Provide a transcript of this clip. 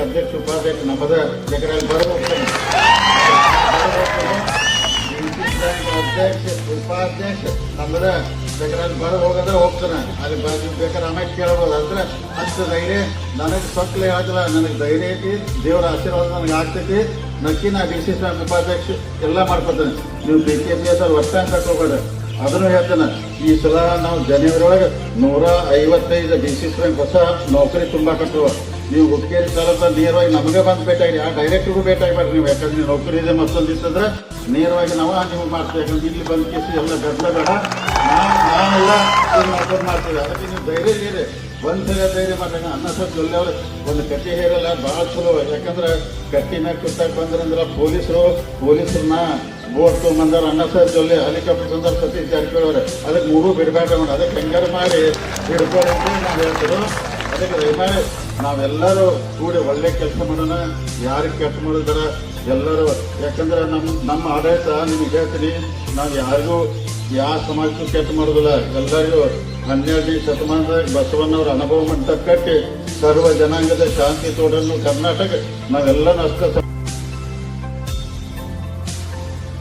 అధ్యక్షుడు ఉపాధ్యక్షుడు నమ్మద ఎకరాల ద్వారా ಅಧ್ಯಕ್ಷ ಉಪಾಧ್ಯಕ್ಷ ನಮ್ಮದ ಬೇಕಾದ್ರೆ ಬರ ಹೋಗಂದ್ರೆ ಹೋಗ್ತಾನೆ. ಅಲ್ಲಿ ಬೇಕಾದ್ರೆ ಆಮೇಲೆ ಕೇಳ್ಬೋದು ಅಂದ್ರೆ ಅಷ್ಟು ಧೈರ್ಯ ನನಗೆ ಸೊಕ್ಕಲೆ ಆಗಲ್ಲ ನನಗೆ ಧೈರ್ಯ ಐತಿ, ದೇವರ ಆಶೀರ್ವಾದ ನನಗೆ ಆಗ್ತೈತಿ. ನಕ್ಕಿ ನಾ ಡಿ ಸಿ ಬ್ಯಾಂಕ್ ಉಪಾಧ್ಯಕ್ಷ ಎಲ್ಲ ಮಾಡ್ಕೊತಾನೆ. ನೀವು ಬಿ ಕೆ ಪಿ ಎಸ್ ವರ್ಷ ಅಂತ ಅದನ್ನು ಹೇಳ್ತೇನೆ. ಈ ಸಲ ನಾವು ಜನವರಿ ಒಳಗೆ ನೂರ ಐವತ್ತೈದು ಡಿ ಸಿ ಬ್ಯಾಂಕ್ ಹೊಸ ನೌಕರಿ ತುಂಬಾಕತ್ತವ ನೀವು ಹುಡುಗಿಯರಿ ಕಾಲದ ನೇರವಾಗಿ ನಮಗೆ ಬಂದು ಭೇಟಿಯಾಗಿ ಆ ಡೈರೆಕ್ಟ್ರಿಗೂ ಭೇಟಿಯಾಗಬೇಡ್ರಿ ನೀವು. ಯಾಕಂದ್ರೆ ನೀವು ನೌಕರಿ ಇದೆ ಮತ್ತೊಂದು ಇತ್ತಂದ್ರೆ ನೇರವಾಗಿ ನಾವು ನೀವು ಮಾಡ್ತೇವೆ ಇಲ್ಲಿ ಬಂದು ಕೇಸು ಎಲ್ಲ ಗದ್ದಲ ಬೇಡ ನಾವು ನಾವೆಲ್ಲ ಏನು ಮಾಡ್ಕೊಂಡು ಮಾಡ್ತೀವಿ? ಅದಕ್ಕೆ ನೀವು ಧೈರ್ಯ ಇರಿ. ಒಂದ್ಸಲ ಧೈರ್ಯ ಮಾಡ್ರಿ ಅನ್ನ ಸ್ವಲ್ಪ ಜೊಲ್ಲೆ ಅವ್ರು ಒಂದು ಕಟ್ಟಿ ಹೇರಲ್ಲ ಭಾಳ ಚಲೋ. ಯಾಕಂದ್ರೆ ಮ್ಯಾಗ ಕುತ್ತಾಗ ಬಂದ್ರಂದ್ರೆ ಪೊಲೀಸರು, ಪೊಲೀಸರನ್ನ ಬೋಟ್ ತೊಗೊಂಡ್ಬಂದ್ರೆ ಅನ್ನ ಸರ್ ಜೊಲ್ಲೆ ಹೆಲಿಕಾಪ್ಟರ್ ತಂದಾರ ಸತಿ ಜಾರಕಿಹೊಳಿ ಅದಕ್ಕೆ ಮೂರು ಬಿಡಬೇಡ ಅದಕ್ಕೆ ಹೆಂಗಾರು ಮಾಡಿ. ಬಿಡ್ಕೊಳ್ಳಿ ನಾವು ಹೇಳ್ತಿರೋ ಅದಕ್ಕೆ ದಯಮಾಡಿ ನಾವೆಲ್ಲರೂ ಕೂಡಿ ಒಳ್ಳೆ ಕೆಲಸ ಮಾಡೋಣ. ಯಾರಿಗೆ ಕೆಟ್ಟ ಮಾಡಿದಾರ ಎಲ್ಲರೂ. ಯಾಕಂದ್ರೆ ನಮ್ಮ ನಮ್ಮ ಆಡಳಿತ ನಿಮಗೆ ಹೇಳ್ತೀನಿ. ನಾವು ಯಾರಿಗೂ ಯಾವ ಸಮಾಜಕ್ಕೂ ಕೆಟ್ಟ ಮಾಡೋದಿಲ್ಲ. ಎಲ್ಲರಿಗೂ ಹನ್ನೆರಡನೇ ಶತಮಾನದ ಬಸವಣ್ಣವ್ರ ಅನುಭವ ಮಟ್ಟ ಕಟ್ಟಿ ಸರ್ವ ಜನಾಂಗದ ಶಾಂತಿ ತೋಡನ್ನು ಕರ್ನಾಟಕ ನಾವೆಲ್ಲ ಅಷ್ಟ